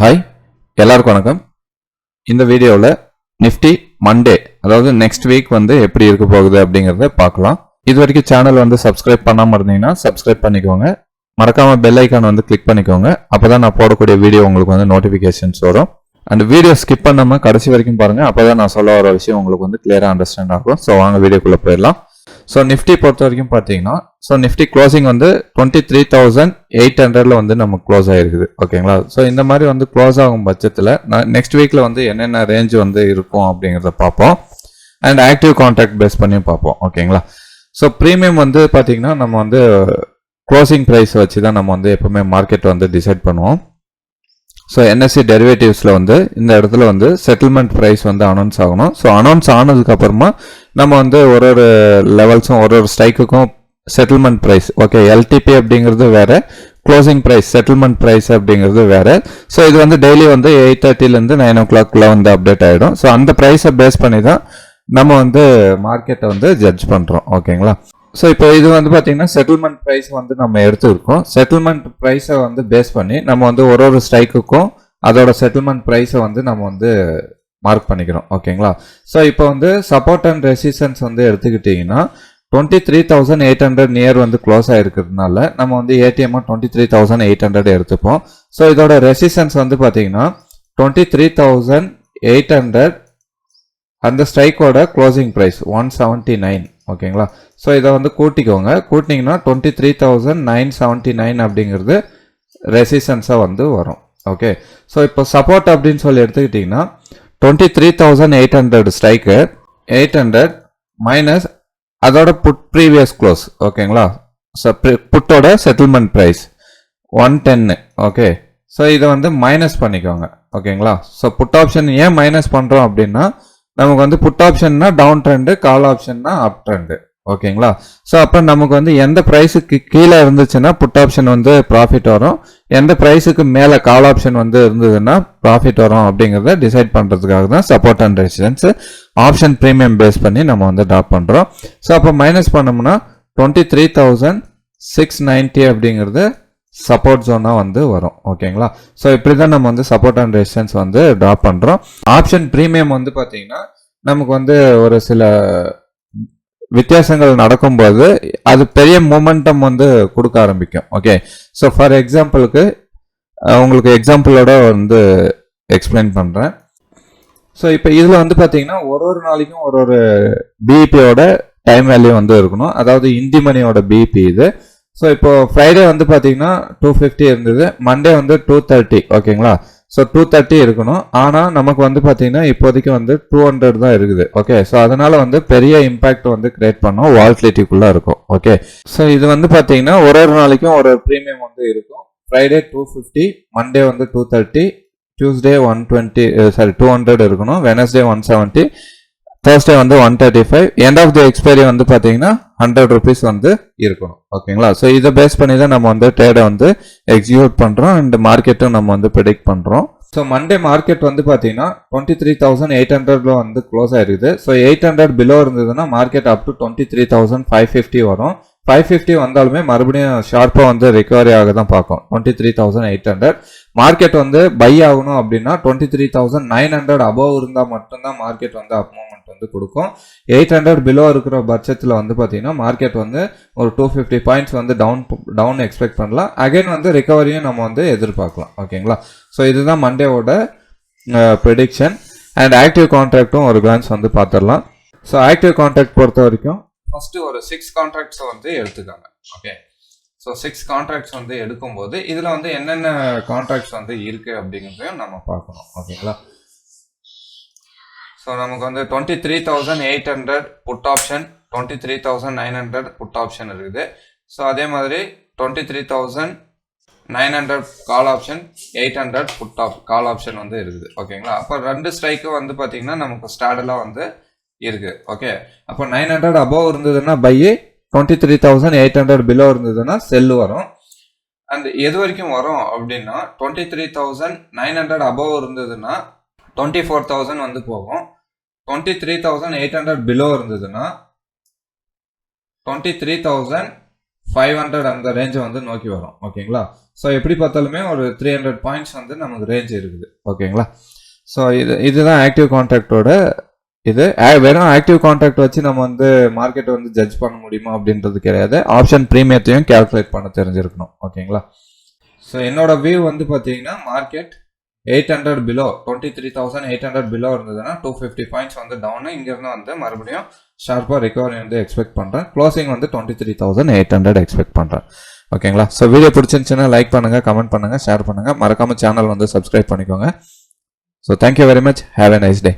Hi எல்லாருக்கும் வணக்கம். இந்த வீடியோவில் நிஃப்டி மண்டே அதாவது நெக்ஸ்ட் வீக் வந்து எப்படி இருக்க போகுது அப்படிங்கிறத பார்க்கலாம். இது வரைக்கும் சேனல் வந்து சப்ஸ்கிரைப் பண்ணாமல் இருந்தீங்கன்னா சப்ஸ்கிரைப் பண்ணிக்கோங்க. மறக்காமல் பெல் ஐக்கான் வந்து கிளிக் பண்ணிக்கோங்க. அப்பதான் நான் போடக்கூடிய வீடியோ உங்களுக்கு வந்து நோட்டிஃபிகேஷன்ஸ் வரும். அந்த வீடியோ ஸ்கிப் பண்ணாமல் கடைசி வரைக்கும் பாருங்கள் அப்போ தான் நான் சொல்ல வர விஷயம் உங்களுக்கு வந்து கிளியராக அண்டர்ஸ்டாண்ட் ஆகும். ஸோ வாங்க வீடியோக்குள்ளே போயிடலாம். ஸோ நிஃப்டி பொறுத்த வரைக்கும் பார்த்தீங்கன்னா ஸோ நிஃப்டி க்ளோசிங் வந்து டுவெண்ட்டி த்ரீ தௌசண்ட் எயிட் ஹண்ட்ரட்ல வந்து நம்ம க்ளோஸ் ஆகிருக்குது ஓகேங்களா ஸோ இந்த மாதிரி வந்து க்ளோஸ் ஆகும் பட்சத்தில் நான் நெக்ஸ்ட் வீக்கில் வந்து என்னென்ன ரேஞ்ச் வந்து இருக்கும் அப்படிங்கிறத பார்ப்போம். அண்ட் ஆக்டிவ் கான்டாக்ட் பேஸ் பண்ணியும் பார்ப்போம். ஓகேங்களா ஸோ ப்ரீமியம் வந்து பார்த்தீங்கன்னா நம்ம வந்து க்ளோசிங் ப்ரைஸ் வச்சு தான் நம்ம வந்து எப்பவுமே மார்க்கெட் வந்து டிசைட் பண்ணுவோம். ஸோ என்எஸ்சி டெரிவேட்டிவ்ஸில் வந்து இந்த இடத்துல வந்து செட்டில்மெண்ட் ப்ரைஸ் வந்து அனௌன்ஸ் ஆகணும். ஸோ அனௌன்ஸ் ஆனதுக்கப்புறமா நம்ம வந்து ஒரு ஒரு லெவல்ஸும் ஒரு ஒரு ஸ்ட்ரைக்குக்கும் செட்டில்மெண்ட் ப்ரைஸ் ஓகே எல்டிபி அப்படிங்கிறது வேறு க்ளோசிங் ப்ரைஸ் செட்டில்மெண்ட் ப்ரைஸ் அப்படிங்கிறது வேறு. ஸோ இது வந்து டெய்லி வந்து எயிட் தேர்ட்டிலேருந்து நைன் ஓ கிளாக்ல வந்து அப்டேட் ஆகிடும் ஸோ அந்த ப்ரைஸை பேஸ் பண்ணி தான் நம்ம வந்து மார்க்கெட்டை வந்து ஜட்ஜ் பண்ணுறோம் ஓகேங்களா ஸோ இப்போ இது வந்து பார்த்தீங்கன்னா செட்டில்மெண்ட் ப்ரைஸ் வந்து நம்ம எடுத்துருக்கோம். செட்டில்மெண்ட் ப்ரைஸை வந்து பேஸ் பண்ணி நம்ம வந்து ஒரு ஒரு ஸ்ட்ரைக்குக்கும் அதோட செட்டில்மெண்ட் ப்ரைஸை வந்து நம்ம வந்து மார்க் பண்ணிக்கிறோம். ஓகேங்களா ஸோ இப்போ வந்து சப்போர்ட் அண்ட் ரெசிஸ்டன்ஸ் வந்து எடுத்துக்கிட்டிங்கன்னா twenty three thousand eight hundred near வந்து க்ளோஸ் ஆகிருக்கிறதுனால நம்ம வந்து ATM twenty three thousand eight hundred எடுத்துப்போம். ஸோ இதோட ரெசிஸ்டன்ஸ் வந்து பார்த்தீங்கன்னா twenty three thousand eight hundred அந்த ஸ்ட்ரைக்கோட closing price one seventy nine ஓகேங்களா ஸோ இதை வந்து கூட்டிக்கோங்க. கூட்டினீங்கன்னா twenty three thousand nine seventy nine அப்படிங்கிறது ரெசிஸ்டன்ஸாக வந்து வரும் ஓகே ஸோ இப்போ சப்போர்ட் அப்படின்னு சொல்லி எடுத்துக்கிட்டிங்கன்னா twenty three thousand eight hundred strike eight hundred minus அதோட புட் ப்ரீவியஸ் க்ளோஸ் ஓகேங்களா ஸோ புட்டோட செட்டில்மெண்ட் ப்ரைஸ் ஒன் டென்னு ஓகே ஸோ இதை வந்து மைனஸ் பண்ணிக்கோங்க ஓகேங்களா ஸோ புட் ஆப்ஷன் ஏன் மைனஸ் பண்ணுறோம் அப்படின்னா நமக்கு வந்து புட் ஆப்ஷன்னா டவுன் ட்ரெண்டு கால் ஆப்ஷன்னா அப் ட்ரெண்டு ஓகேங்களா? ஸோ அப்போ நமக்கு வந்து எந்த ப்ரைஸுக்கு கீழே இருந்துச்சுன்னா புட் ஆப்ஷன் வந்து ப்ராஃபிட் வரும். எந்த ப்ரைஸுக்கு மேலே கால் ஆப்ஷன் வந்து இருந்ததுன்னா ப்ராஃபிட் வரும் அப்படிங்கிறத டிசைட் பண்ணுறதுக்காக தான் support and resistance option premium base பண்ணி நம்ம வந்து ட்ராப் பண்ணுறோம் ஸோ அப்போ மைனஸ் பண்ணோம்னா twenty three thousand six ninety அப்படிங்கிறது சப்போர்ட் ஜோனாக வந்து வரும். ஓகேங்களா? ஸோ இப்படி தான் நம்ம வந்து சப்போர்ட் அண்ட் ரெசிஸ்டன்ஸ் வந்து ட்ராப் பண்ணுறோம் ஆப்ஷன் ப்ரீமியம் வந்து பார்த்தீங்கன்னா நமக்கு வந்து ஒரு சில வித்தியாசங்கள் நடக்கும்போது அது பெரிய மூமெண்டம் வந்து கொடுக்க ஆரம்பிக்கும். ஓகே ஸோ ஃபார் எக்ஸாம்பிளுக்கு உங்களுக்கு எக்ஸாம்பிளோட வந்து எக்ஸ்பிளைன் பண்ணுறேன் ஸோ இப்போ இதில் வந்து பார்த்தீங்கன்னா ஒரு ஒரு நாளைக்கும் ஒரு ஒரு பிஇபியோட டைம் வேல்யூ வந்து இருக்கணும். அதாவது இந்தி மணியோட பிஇபி இது. ஸோ இப்போ ஃப்ரைடே வந்து பார்த்தீங்கன்னா டூ ஃபிஃப்டி இருந்தது. மண்டே வந்து டூ தேர்ட்டி ஓகேங்களா ஸோ டூ தேர்ட்டி இருக்கணும். ஆனால் நமக்கு வந்து பார்த்தீங்கன்னா இப்போதைக்கு வந்து டூ ஹண்ட்ரட் தான் இருக்குது ஓகே ஸோ அதனால வந்து பெரிய இம்பாக்ட் வந்து கிரியேட் பண்ணோம். வால்டிலிட்டிக்குள்ளே இருக்கும் ஓகே ஸோ இது வந்து பார்த்தீங்கன்னா ஒரு ஒரு நாளைக்கும் ஒரு ஒரு ப்ரீமியம் வந்து இருக்கும். ஃப்ரைடே டூ ஃபிஃப்டி மண்டே வந்து two thirty Tuesday one twenty sorry two hundred இருக்கணும். வெனஸ்டே ஒன் செவன்ட்டி தேர்ஸ்டே வந்து one thirty five end of the expiry வந்து பார்த்தீங்கன்னா ஹண்ட்ரட் ருபீஸ் வந்து இருக்கணும். ஓகேங்களா ஸோ இதை பேஸ் பண்ணி தான் நம்ம வந்து ட்ரேடை வந்து எக்ஸிக்யூட் பண்ணுறோம் அண்ட் மார்க்கெட்டும் நம்ம வந்து ப்ரிடிக்ட் பண்ணுறோம் ஸோ மண்டே மார்க்கெட் வந்து பார்த்தீங்கன்னா டுவெண்ட்டி த்ரீ தௌசண்ட் எயிட் ஹண்ட்ரட்ல வந்து க்ளோஸ் ஆயிருக்குது ஸோ எயிட் ஹண்ட்ரட் பிலோ இருந்ததுன்னா market up to twenty three thousand five fifty வரும். ஃபைவ் ஃபிஃப்டி வந்தாலுமே மறுபடியும் ஷார்ப்பாக வந்து ரிகவரி ஆக தான் பார்க்கும். Twenty three thousand eight hundred market வந்து பை ஆகணும் அப்படின்னா twenty three thousand nine hundred above இருந்தால் மட்டும்தான் மார்க்கெட் வந்து அப் அமௌண்ட் வந்து கொடுக்கும். எயிட் ஹண்ட்ரட் பிலோ இருக்கிற பட்சத்தில் வந்து பார்த்தீங்கன்னா மார்க்கெட் வந்து ஒரு டூ ஃபிஃப்டி பாயிண்ட்ஸ் வந்து டவுன் டவுன் எக்ஸ்பெக்ட் பண்ணலாம். அகைன் வந்து ரிகவரியும் நம்ம வந்து எதிர்பார்க்கலாம். ஓகேங்களா ஸோ இதுதான் மண்டேவோட ப்ரிடிக்ஷன் அண்ட் ஆக்டிவ் கான்ட்ராக்டும் ஒரு கிளான்ஸ் வந்து பார்த்துடலாம் ஸோ ஆக்டிவ் கான்ட்ராக்ட் பொறுத்த வரைக்கும் ஃபஸ்ட்டு ஒரு சிக்ஸ் கான்ட்ராக்ட்ஸை வந்து எடுத்துக்காங்க. ஓகே ஸோ சிக்ஸ் கான்ட்ராக்ட்ஸ் வந்து எடுக்கும்போது இதில் வந்து என்னென்ன கான்ட்ராக்ட்ஸ் வந்து இருக்குது அப்படிங்கிறதையும் நம்ம பார்க்கணும். ஓகேங்களா ஸோ நமக்கு வந்து twenty three thousand eight hundred put option twenty three thousand nine hundred put option இருக்குது. ஸோ அதே மாதிரி twenty three thousand nine hundred call option eight hundred put of call option வந்து இருக்குது. ஓகேங்களா அப்போ ரெண்டு ஸ்ட்ரைக்கு வந்து பார்த்தீங்கன்னா நமக்கு ஸ்டாடலாக வந்து இருக்குது ஓகே அப்போ நைன் ஹண்ட்ரட் அபவ் இருந்ததுன்னா buy twenty three thousand eight hundred below இருந்ததுன்னா செல்லு வரும். அண்ட் எது வரைக்கும் வரும் அப்படின்னா twenty three thousand nine hundred above இருந்ததுன்னா டுவெண்ட்டி ஃபோர் தௌசண்ட் வந்து போகும். Twenty three thousand eight hundred below இருந்ததுன்னா twenty three thousand five hundred அந்த ரேஞ்சை வந்து நோக்கி வரும். ஓகேங்களா? ஸோ எப்படி பார்த்தாலுமே ஒரு த்ரீ ஹண்ட்ரட் பாயிண்ட்ஸ் வந்து நமக்கு ரேஞ்ச் இருக்குது. ஓகேங்களா? ஸோ இது இதுதான் ஆக்டிவ் கான்ட்ராக்டோட இது. வெறும் ஆக்டிவ் கான்ட்ராக்ட் வச்சு நம்ம வந்து மார்க்கெட்டை வந்து ஜட்ஜ் பண்ண முடியுமா அப்படின்றது கிடையாது. ஆப்ஷன் ப்ரீமியத்தையும் கேல்குலேட் பண்ண தெரிஞ்சிருக்கணும். ஓகேங்களா? ஸோ என்னோட வியூ வந்து பார்த்தீங்கன்னா market eight hundred below twenty three thousand eight hundred below இருந்ததுன்னா டூ ஃபிஃப்டி பாயிண்ட்ஸ் வந்து டவுனு இங்கேருந்து வந்து மறுபடியும் ஷார்ப்பாக ரிகவரி வந்து எக்ஸ்பெக்ட் பண்ணுறேன் க்ளோசிங் வந்து twenty three thousand eight hundred expect பண்ணுறேன் ஓகேங்களா ஸோ வீடியோ பிடிச்சிருந்துச்சுன்னா லைக் பண்ணுங்கள் கமெண்ட் பண்ணுங்கள் ஷேர் பண்ணுங்கள் மறக்காமல் சேனல் வந்து சப்ஸ்கிரைப் பண்ணிக்கோங்க. So thank you very much have a nice day